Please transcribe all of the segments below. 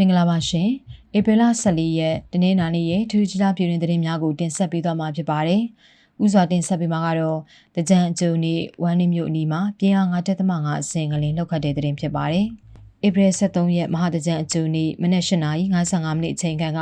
မင်္ဂလာပါရှင်။ဧပြီလ14ရက်တနင်္လာနေ့ရဲ့ထူးခြားပြည်တွင်သတင်းများကိုတင်ဆက်ပေးသွားမှာဖြစ်ပါတယ်။ဥစွာတင်ဆက်ပေးမှာကတော့တကြံအကျုံနေ့ဝမ်းနည်းမြို့အနီးမှာပြင်းအား9.5အဆင့်ငလင်လောက်ခတ်တဲ့သတင်းဖြစ်ပါတယ်။ဧပြီ23ရက်မဟာတကြံအကျုံနေ့မနက်8:55မိနစ်အချိန်ခန့်က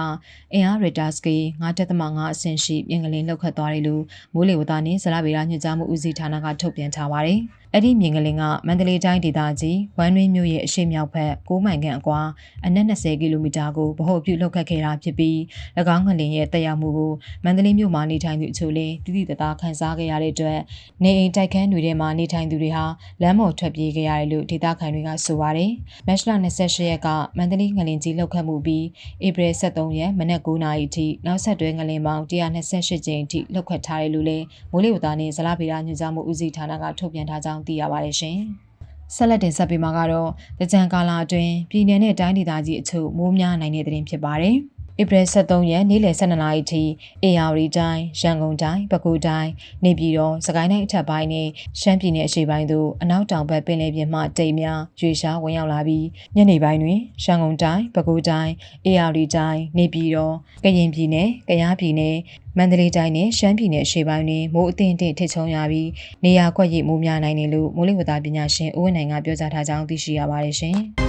အင်အားရီတာစကီ9.5အဆင့်ရှိပြင်ကလေးလောက်ခတ်သွားတယ်လို့မိုးလေဝသနှင့်ဇလဗေဒညွှန်ကြားမှုဦးစီးဌာနကထုတ်ပြန်ထားပါတယ်။ အဲ့ဒီမြင်ကလေးကမန္တလေးတိုင်းဒေသကြီးဝမ်းတွင်းမြို့ရဲ့အရှေ့မြောက်ဘက်6မိုင်ခန့်အကွာအနက်20ကီလိုမီတာကိုဗဟိုပြုလောက်ခတ်ခဲ့တာဖြစ်ပြီး၎င်းငလင်ရဲ့တက်ရောက်မှုကိုမန္တလေးမြို့မှာနေထိုင်သူအချို့လည်းတိတိတသားခံစားခဲ့ရတဲ့အတွက်နေအိမ်တိုက်ခန်းတွေထဲမှာနေထိုင်သူတွေဟာလမ်းပေါ်ထွက်ပြေးခဲ့ရတယ်လို့ဒေသခံတွေကဆိုပါတယ်။မတ်လ28ရက်ကမန္တလေးငလင်ကြီးလောက်ခတ်မှုပြီးဧပြီ23ရက်မနက်9:00နာရီအထိနောက်ဆက်တွဲငလင်ပေါင်း128ကြိမ်အထိလောက်ခတ်ထားတယ်လို့လည်းမိုးလေဝသနဲ့ဇလဗေဒညွှန်ကြားမှုဦးစီးဌာနကထုတ်ပြန်ထားကြောင်းသိရပါတယ်ရှင်။ဆက်လက်တင်ဆက်ပေးမှာကတော့တကြံကာလာအတွင်းပြည်내နဲ့တိုင်းဒေသကြီးအချို့မိုးများနိုင်တဲ့သတင်းဖြစ်ပါတယ်။ ဧပြီ23ရက်နေ့လယ်12နာရီထိအေယာဝတီတိုင်းရန်ကုန်တိုင်းပဲခူးတိုင်းနေပြည်တော်စကိုင်းတိုင်းအထက်ပိုင်းနဲ့ရှမ်းပြည်နယ်အရှေ့ပိုင်းသို့အနောက်တောင်ဘက်ပင်လယ်ပြင်မှတိမ်များရွေရှားဝင်ရောက်လာပြီးညနေပိုင်းတွင်ရန်ကုန်တိုင်းပဲခူးတိုင်းအေယာဝတီတိုင်းနေပြည်တော်ကရင်ပြည်နယ်ကယားပြည်နယ်မန္တလေးတိုင်းနဲ့ရှမ်းပြည်နယ်အရှေ့ပိုင်းတွင်မိုးအထင်အထင်ထစ်ချုံရပြီးနေရာကွက်ရိပ်မိုးများနိုင်တယ်လို့မိုးလေဝသပညာရှင်ဦးဝင်းနိုင်ကပြောကြားထားကြောင်းသိရှိရပါတယ်ရှင်။